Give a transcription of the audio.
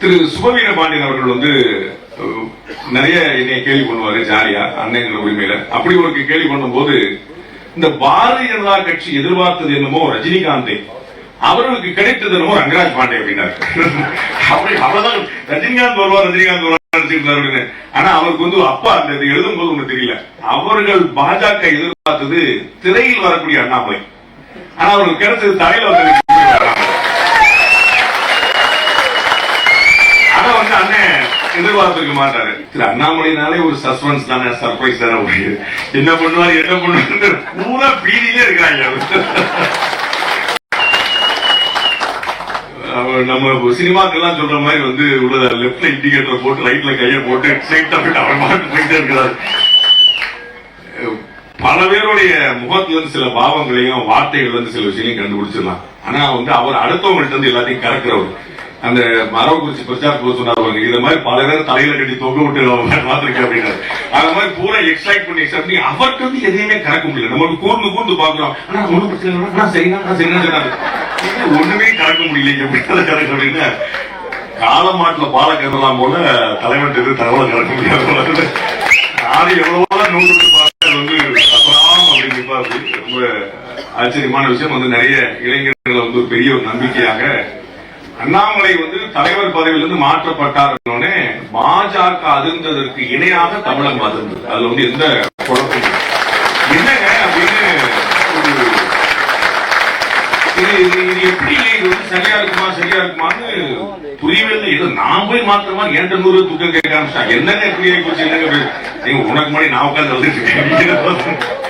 திரு சுபவீர பாண்டியன் அவர்கள் வந்து நிறைய என்னை கேள்வி பண்ணுவாரு ஜாலியா அன்னைங்கிற உரிமையில. அப்படி ஒரு கேள்வி பண்ணும்போது இந்த பாரதிய ஜனதா கட்சி எதிர்பார்த்தது என்னமோ ரஜினிகாந்தை. அவர்களுக்கு கிடைத்தது என்னமோ ரங்கராஜ் பாண்டே அப்படின்னாரு. அப்படி அவ்வளவுதான். ரஜினிகாந்த் வருவார் ரஜினிகாந்த் வருவார் நினைச்சிருந்தாரு ஆனா அவருக்கு வந்து அப்பா அந்த இது எழுதும் போது ஒண்ணு தெரியல. அவர்கள் பாஜக எதிர்பார்த்தது திரையில் வரக்கூடிய அண்ணாமலை. ஆனா அவருக்கு கிடைச்சது தலையில வந்து ஆனா வந்து அண்ணன் எதிர்பார்த்திருக்க மாட்டாரு. திரு அண்ணாமலைனாலே ஒரு சஸ்பென்ஸ் தானே சர்ப்ரைஸ் தானே ஒரு என்ன பண்ணுவாரு என்ன பண்ணுவாரு பூரா பீதியிலே இருக்காங்க நம்ம சினிமாக்கெல்லாம் சொல்ற மாதிரி வந்து உள்ள லெப்ட்ல இண்டிகேட்டர் போட்டு ரைட்ல கையை போட்டு ஸ்ட்ரைட்டா போயிட்டு அவர் மாட்டு போயிட்டே இருக்கிறார். பல பேருடைய முகத்துல இருந்து சில பாவங்களையும் வார்த்தைகள் வந்து சில விஷயங்களையும் கண்டுபிடிச்சிடலாம். ஆனா வந்து அவர் அடுத்தவங்கள்ட்ட இருந்து எல்லாத்தையும் கறக்குறவர். அந்த மரவக்குறிச்சி பிரச்சார போது சொன்னார் பாருங்க, இந்த மாதிரி பல பேர் தலையில கட்டி தொங்க விட்டு பார்த்திருக்கேன் அப்படின்னாரு. அந்த மாதிரி பூரா எக்ஸைட் பண்ணி எக்ஸைட் பண்ணி அவருக்கு வந்து எதையுமே கறக்க முடியல. நமக்கு கூர்ந்து கூர்ந்து பாக்குறோம் ஆனா ஒண்ணும் பிரச்சனை இல்லை. ஆனா சொன்னாரு ஒண்ணுமே கறக்க முடியல. எப்படி கறக்க அப்படின்னு காலமாட்டுல பால கறலாம் போல தலைவன் எது தகவலை கறக்க முடியாது போல. ஆறு எவ்வளவோ நூறு வந்து அப்புறம் அப்படின்னு ரொம்ப ஆச்சரியமான விஷயம். வந்து நிறைய இளைஞர்களை வந்து ஒரு பெரிய ஒரு நம்பிக்கையாக அண்ணாமலை வந்து தலைவர் பதவியிலிருந்து மாற்றப்பட்டார் பாஜக அதிர்ந்ததற்கு இணையாக தமிழகம் அதிர்ந்தது. அதுல வந்து எந்த குழப்பம் இல்லை. என்னங்க அப்படின்னு இது இது எப்படி இது வந்து சரியா இருக்குமா சரியா இருக்குமான்னு புரியவே இல்லை இது நான் போய் மாத்திரமா என்கிட்ட நூறு துக்கம் கேட்க ஆரம்பிச்சாங்க என்னங்க இப்படி ஆகி போச்சு? என்னங்க நீங்க உனக்கு முன்னாடி நான் உட்கார்ந்து வந்துட்டு இருக்கேன்.